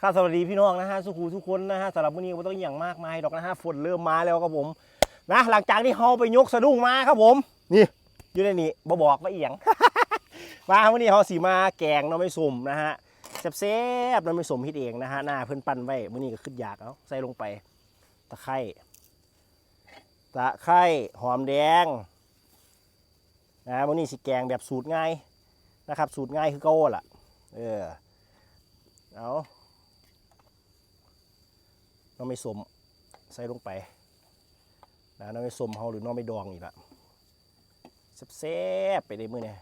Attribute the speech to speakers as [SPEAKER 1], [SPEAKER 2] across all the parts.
[SPEAKER 1] ครับสวัสดีพี่น้องนะฮะสุขูทุกคนนะฮะสำหรับวันนี้ก็บ่ต้องอย่างมากมายดอกนะฮะฝนเริ่มมาแล้วครับผม นะหลังจากที่เฮาไปยกสะดุ้งมาครับผม นี่อยู่ในนี้บ่บอกว่าเอียง มาวันนี้เฮาสีมาแกงหน้ำไม่สมนะฮะแซ่บๆหน้ำไม่สมเฮ็ดเองนะฮะหน้าเพิ่นปั้นไว้มื้อนี้ก็ขึ้นอยากเอาใส่ลงไป ตะไคร้ตะไคร้หอมแดงนะมื้อนี้สิแกงแบบสูตรง่ายนะครับ สูตรง่ายคือเก่าล่ะเออเอา น้องไม่สมใส่ลงไปนะน้องไม่สมเฮาหรือน้องไม่ดองอีกละแซ่บๆไปเลยมื้อนี้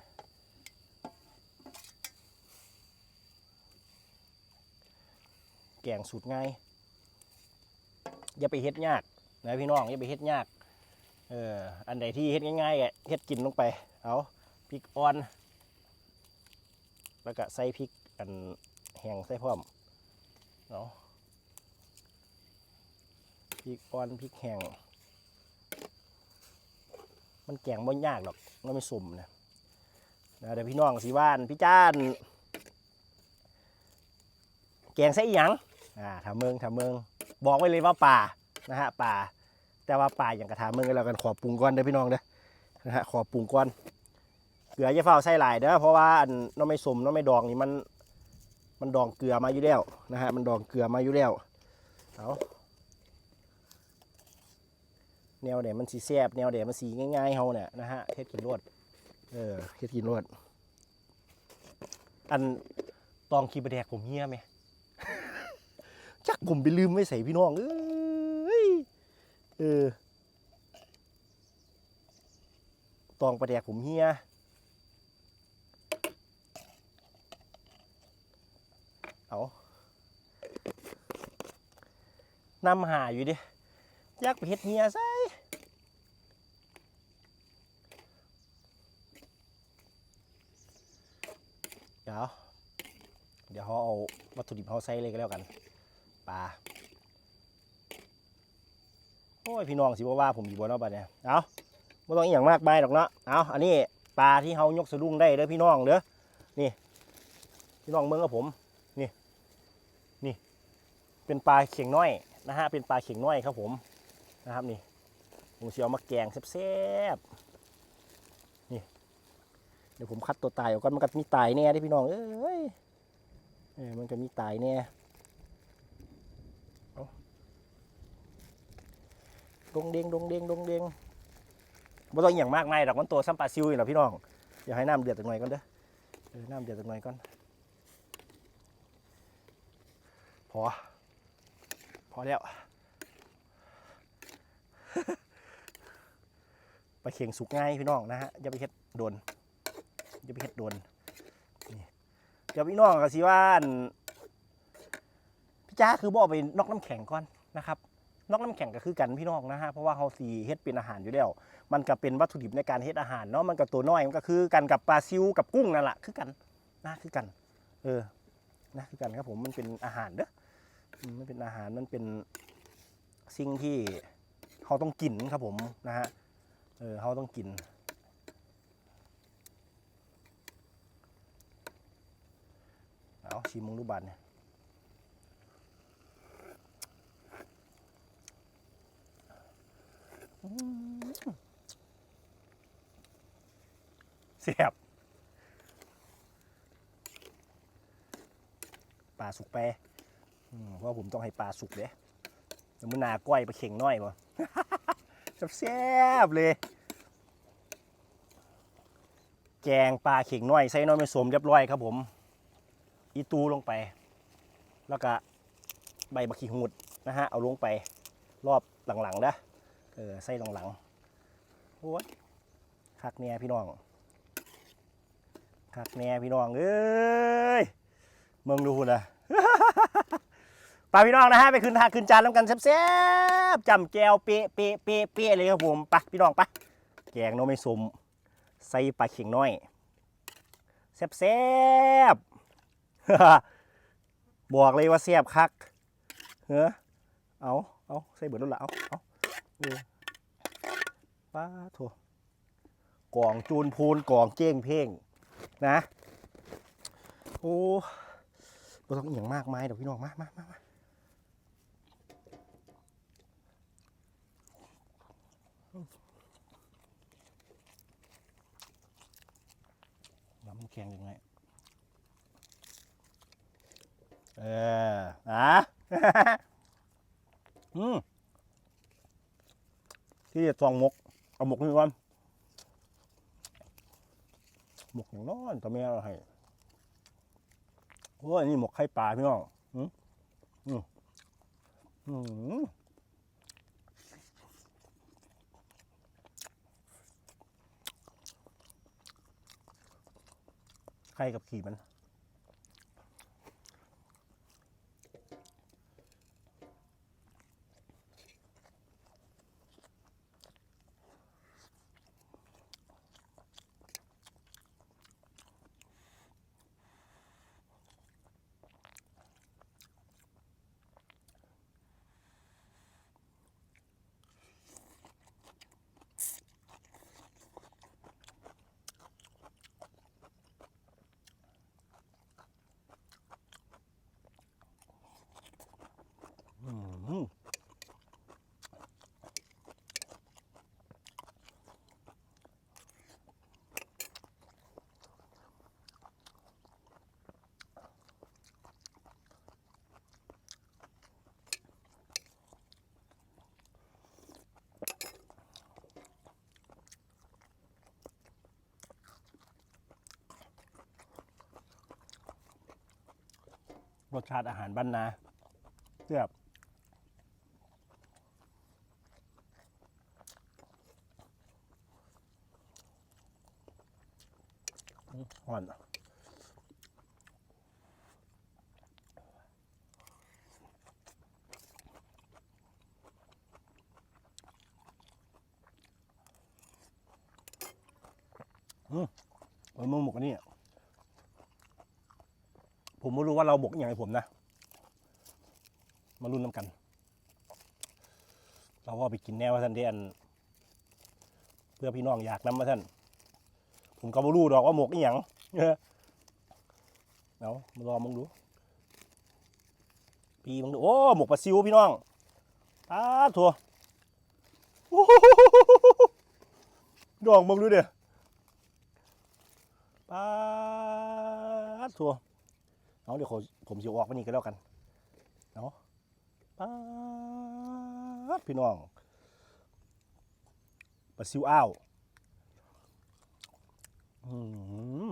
[SPEAKER 1] แกงสูตรง่าย อย่าไปเฮ็ดยากนะพี่น้องอย่าไปเฮ็ดยากเอออันใดที่เฮ็ดง่ายๆอะเฮ็ดกินลงไปเอาพริกอ่อน แล้วก็ใส่พริกอันแห้งใส่พร้อมเอา พริกอ่อนพริกแห้งมันแกงบ่ยากหรอกมันไม่สุ่มนะนะเดี๋ยวพี่น้องสีว่านพี่จ้าน แกงใส่หยังอ่าถามเมืองถามเมืองบอกไว้เลยว่าป่านะฮะป่า แต่ว่าป่าอย่างกระถามเมืองกันแล้วกันขอปรุงก่อนเด้อพี่น้องเด้อนะฮะขอปรุงก่อนเกลืออย่าเฝ้าใส่หลายเด้อเพราะว่าอันน้องไม่สมน้องไม่ดองนี่มันมันดองเกลือมาอยู่แล้วนะฮะมันดองเกลือมาอยู่แล้วเอา แนวเดี๋ยมันสีแซบแนวเดี๋ยวมันสีง่ายๆเฮาเนี่ยนะฮะเฮ็ดกินรวดเออเฮ็ดกินรวดอันตองขีบะแดกผมเฮียไหมจักผมไปลืมไว้ใส่พี่น้องเอ้ยเออตองประแดกผมเฮียเอานำหาอยู่ดิอยากไปเฮ็ดเฮียใส่เดี๋ยว เดี๋ยวเขาเอา วัตถุดิบเขาใส่เลยก็แล้วกันปลาโอ้ยพี่น้องสิว่าว่าผมอยู่บนรอบบัดเนี่ยเอาไม่ต้องอหย่างมากมายหรอกเนาะเอาอันนี้ปลาที่เขายกสะดุ้งได้เด้อพี่น้องเด้อนี่ พี่น้องเมืองกับผมนี่นี่เป็นปลาเข่งน้อยนะฮะเป็นปลาเข่งน้อยครับผมนะครับนี่ผมเสียวมาแกงแซ่บๆนี่เดี๋ยวผมคัดตัวตายออกก่อนมันก็มีตายแน่เด้พี่น้องเอ้ย เออมันก็มีตายเนี่ยดงเด้งดงเด้งดงเด้งบ่ต้องอย่างมากไมายดอกมันตัวซ้ำปลาซิวอยู่หรอพี่น้อง อย่าให้น้ำเดือดจักหน่อยก่อนเด้อเออน้ำเดือดจักหน่อยก่อนพอ พอแล้วปลาเข่งสุกง่ายพี่น้องนะฮะอย่าไปเฮ็ดโดนอย่าไปเฮ็ดโดน เดี๋ยวพี่น้องก็สิว่านพี่จ้าคือบอกไปนอกน้ำแข็งก่อนนะครับนอกน้ำแข็งก็คือกันพี่น้องนะฮะเพราะว่าเขาสีเฮ็ดเป็นอาหารอยู่แล้วมันก็เป็นวัตถุดิบในการเฮ็ดอาหารเนาะมันก็ตัวน้อยมันก็คือกันกับปลาซิวกับกุ้งนั่นแหละคือกันนะคือกัน เออนะคือกันครับผมมันเป็นอาหารเด้ออืมมันเป็นอาหารมันเป็นสิ่งที่เขาต้องกินครับผมนะฮะเออเขาต้องกิน เอาชิมมึงดูบัตรเนี่ยเสียบปลาสุกไปอืมเพราะผมต้องให้ปลาสุกเด้เดี๋ยวมันาก้อยไปลาเข่งน้อยบ่แซ่บเลย แกงปลาเข่งน้อยใส่น้อยไม่สมเรียบร้อยครับผม อีตูลงไป แล้วก็ใบบักขีหูดนะฮะเอาลงไปรอบหลังๆนะเออใส่หลังๆโอ้ยคักแน่พี่น้องคักแน่พี่น้องเอ้ยเมืองดูหุ่นนะไปพี่น้องนะฮะไปขึ้นทาขึ้นจานแล้วกันแซ่บๆจำแก้วเป๊ะเป๊ะเป๊ะเป๊ะเลยครับผมไปพี่น้องไปแกงโนไม่สมใส่ปลาเข่งน้อยแซ่บๆ บอกเลยว่าแซ่บคักเฮ้อเอาเอาใส่เบิดแล้วละเอาเอาป้าโถกล่องจูนพูนกล่องเจ้งเพ่งนะโอ้บ่ต้องอหย่างมากมายเดี๋ยวพี่น้องมามามามาน้ำแข็งยังไง เอออะอืมที่จะซองหมก เอาหมกนี่ก่อนหมกอย่างนอยแต่แม่เราให้โอ้ยนี่หมกไข่ปลาพี่น้องอืมอืมอืมไข่กับขี่มัน อืม รสชาติอาหารบ้านนาเสียบห่อนอืมเออมึงหมกนนี้อะ ผมไม่รู้ว่าเราหมกอย่างไรผมนะ มารุ่นน้ำกัน เราก็ไปกินแนวว่าท่านเดียนเพื่อพี่น้องอยากน้ำมาท่าน ผมก็บ่รู้ดอกว่าหมกอีหยังเออเอามารอมึงดูปีมึงดูโอ้หมกปลาซิวพี่น้องตาถั่วดองมึงดูเดี๋ยปลาถั่ว เอาเดี๋ยวผมจะออกไปนี่ก็แล้วกันเนาะป้าพี่น้องปลาซิวอ้าว อืม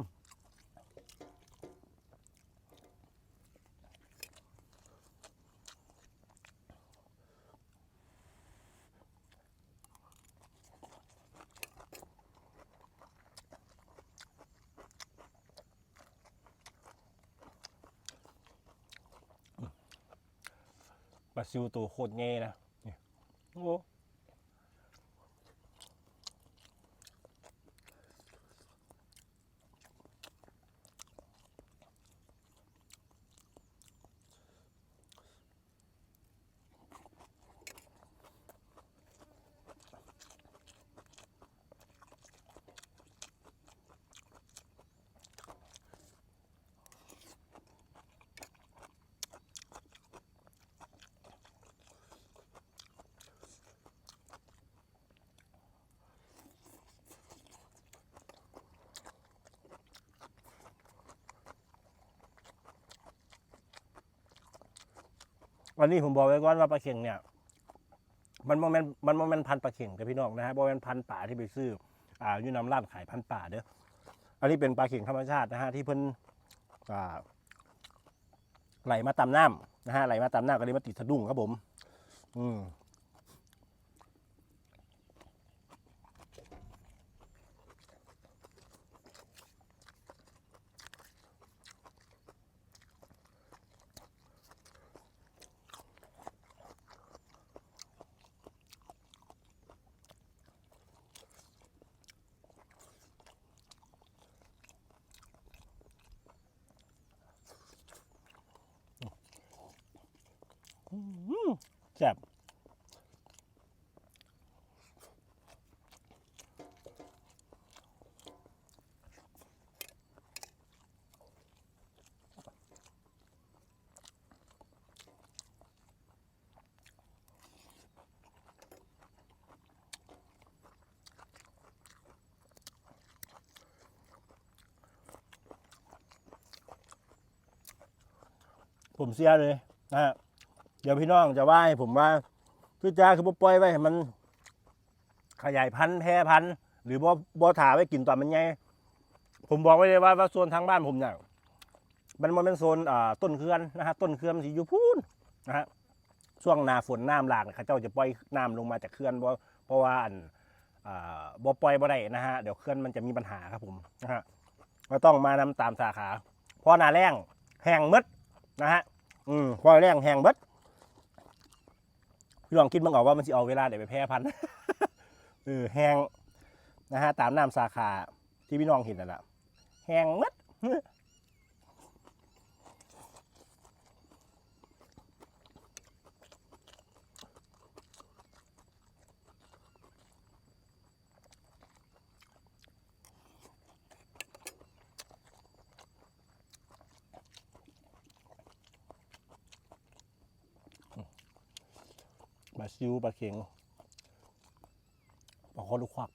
[SPEAKER 1] ปลาซิวตัวโคตรเง่นะนี่โอ้ อันนี้ผมบอกไว้ก่อนว่าปลาเข่งเนี่ย มันโมเมนมันโมเมนพันปลาเข่งแต่พี่น้องนะฮะโมเมนพันป่าที่ไปซื้อ อ่าอยู่นำร้านขายพันป่าเด้อ อันนี้เป็นปลาเข่งธรรมชาตินะฮะที่เพิ่นอ่าไหลมาตามน้ำนะฮะไหลมาตามน้ำก็เลยมาติดสะดุ้งครับผม อืมแซ่บ ผมเสียเลยนะฮะเดี๋ยวพี่น้องจะว่าให้ผมว่าพี่จ้าคือบ่ปล่อยไว้ให้มัน ขยายพันธุ์แพร่พันธุ์หรือบ่บ่ถาไว้กินตอนมันใหญ่ผมบอกไว้เลยว่าว่าโซนทางบ้านผมเนี่ยมันมันเป็นโซนอ่าต้นเครือนนะฮะต้นเครือนสิอยู่พูนนะฮะช่วงนาฝนน้ำหลากเนี่ยเขาเจ้าจะปล่อยน้ำลงมาจากเขื่อนเพราะเพราะว่าอันอ่าบ่ปล่อยบ่ได้นะฮะเดี๋ยวเขื่อนมันจะมีปัญหาครับผมนะฮะก็ต้องมานำตามสาขาเพราะหนาแรงแห้งมด นะฮะ อืมพอแรงแห้งหมดพี่ลองคิดบ้างออกว่ามันจะเอาเวลาเดี๋ยวไปแพร่พันธุ์เออแหงนะฮะตามน้ำสาขาที่พี่น้องเห็นนั่นแหละแหงมัด ปลาซิวปลาเข็งปลาคอลูกควัก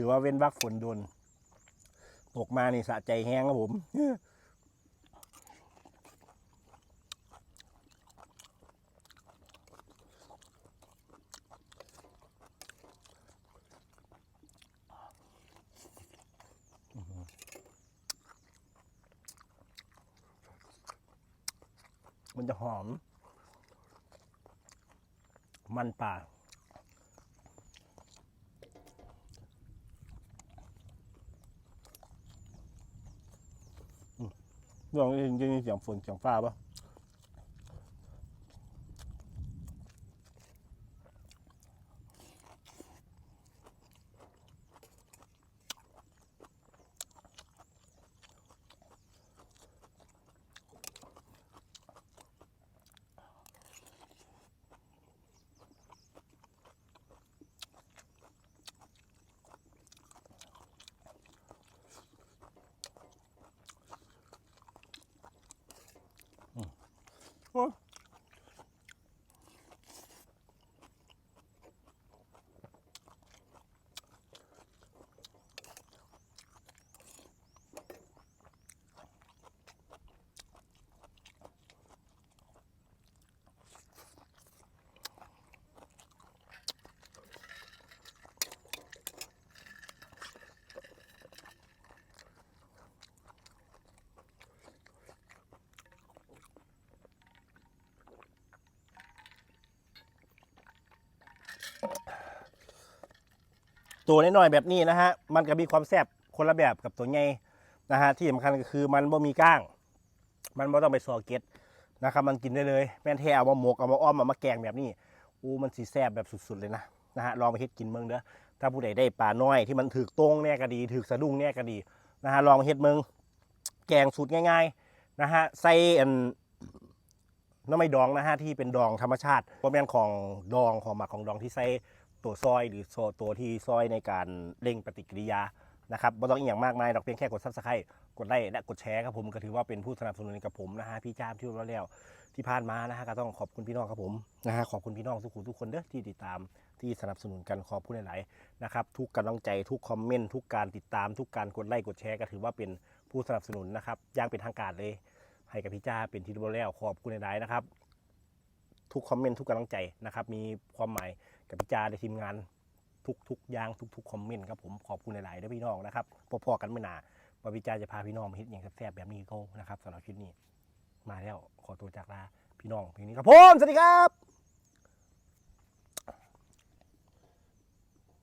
[SPEAKER 1] ถือว่าเว้นวักฝนโดนตกมานี่สะใจแห้งครับผมมันจะหอม มันป่า ลองได้ยินได้ยินเสียงฝนเสียงฟ้าปะ โตัวน้อยๆแบบนี้นะฮะมันก็มีความแซ่บคนละแบบกับตัวใหญ่นะฮะที่สำคัญก็คือมันบ่มีก้าง มันบ่ต้องไปซอเก็ตนะครับมันกินได้เลยแม่นแท้เอามาหมกเอามาอ้อมเอามาแกงแบบนี้อู้มันสีแซ่บแบบสุดๆเลยนะนะฮะลองไปเฮ็ดกินเมืองเด้อถ้าผู้ใดได้ปลาน้อยที่มันถือตรงแน่ก็ดีถือสะดุ้งแน่ก็ดีนะฮะลองเฮ็ดเมืองแกงสูตรง่ายๆนะฮะใส่อันน้ำไม่ดองนะฮะที่เป็นดองธรรมชาติเพราะแม่นของดองของหมักของดองที่ใส่ ตัวซอยหรือโซตัวที่ซอยในการเร่งปฏิกิริยานะครับไม่ต้องอีกอย่างมากมายดอกเพียงแค่กดซับสไครต์กดไลค์และกดแชร์ครับผมก็ถือว่าเป็นผู้สนับสนุนกับผมนะฮะพี่จ้ามที่รู้แล้วที่ผ่านมานะฮะก็ต้องขอบคุณพี่น้องครับผมนะฮะขอบคุณพี่น้องทุกคนทุกคนเด้อที่ติดตามที่สนับสนุนกันขอบคุณหลายๆนะครับทุกกำลังใจทุกคอมเมนต์ทุกการติดตามทุกการกดไลค์กดแชร์ก็ถือว่าเป็นผู้สนับสนุนนะครับย่างเป็นทางการเลยให้กับพี่จ้าเป็นที่รู้แล้วขอบคุณหลายๆนะครับทุกคอมเมนต์ทุกกำลังใจนะครับมีความหมาย กับพี่จาในทีมงานทุกๆอย่างทุกๆคอมเมนต์ครับผมขอบคุณหลายๆด้วยพี่น้องนะครับพอๆกันไม่นานว่าพี่จาจะพาพี่น้องมาเฮ็นอย่างแซ่บๆแบบนี้ก็นะครับสำหรับคลิปนี้ มาแล้วขอตัวจากลาพี่น้องเพียงนี้ครับผมสวัสดีครับ